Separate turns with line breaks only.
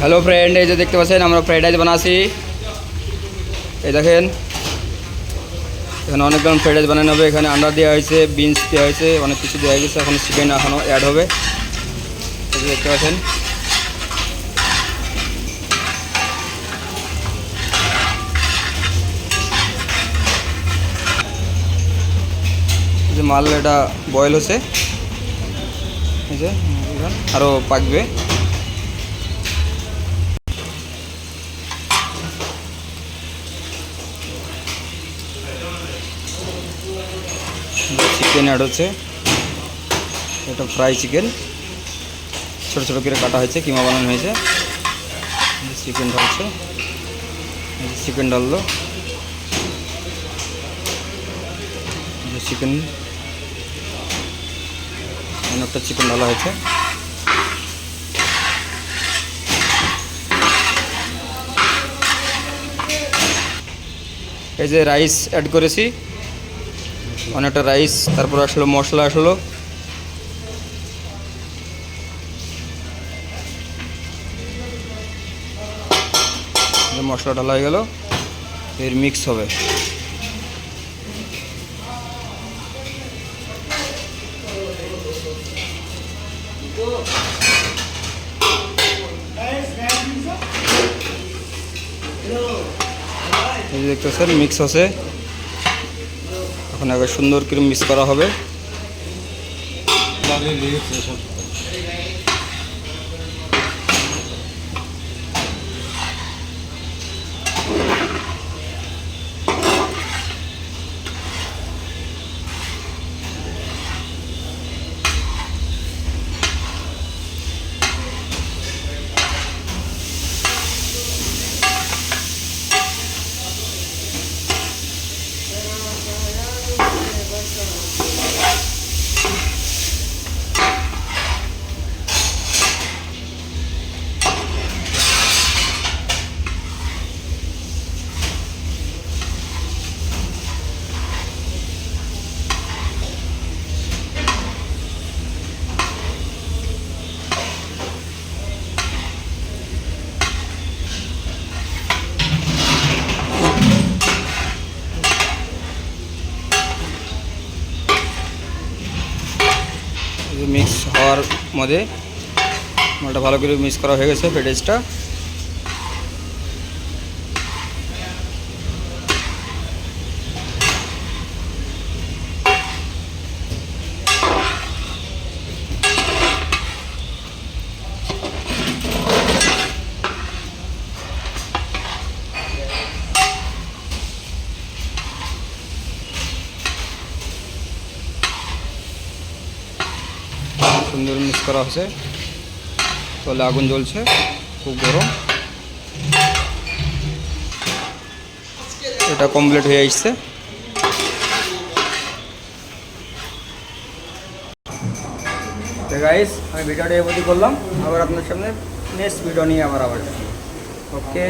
Hello friend এই যে দেখতে পাচ্ছেন, আমরা ফ্রাইড রাইস বানাচ্ছি। এই দেখেন, এখানে অনেক রকম ফ্রাইড রাইস বানানো হবে। এখানে আন্ডা দেওয়া হয়েছে বিনস দেওয়া হয়েছে, অনেক কিছু দেওয়া হয়েছে এখন চিকেন এখনও অ্যাড হবে। দেখতে পাচ্ছেন। মাল এটা বয়েল হচ্ছে। আরও পাকবে। চিকেন অ্যাড হচ্ছে। এটা ফ্রাই চিকেন ছোটো ছোটো করে কাটা হয়েছে, কিমা বানানো হয়েছে। চিকেন ঢালছে চিকেন ডাললো চিকেন অনেকটা চিকেন ঢালা হয়েছে। এই যে রাইস অ্যাড করেছি। অনেকটা রাইস তারপর আসলো মশলা আসলো। মশলা ঢালা হয়ে গেল। এর মিক্স হবে। দেখতেছেন মিক্স আছে। এখন আগে সুন্দর করে মিক্স করা হবে। মিক্স হওয়ার মধ্যে মালটা ভালো করে মিক্স করা হয়ে গেছে ফ্রাইড সুন্দর মিক্স করা হচ্ছে তলে আগুন জ্বলছে, খুব গরম। এটা কমপ্লিট হয়ে আসছে। গাইস আমি ভিডিওটা এ করলাম। আবার আপনার সামনে নেক্সট ভিডিও নিয়ে আবার আবার ওকে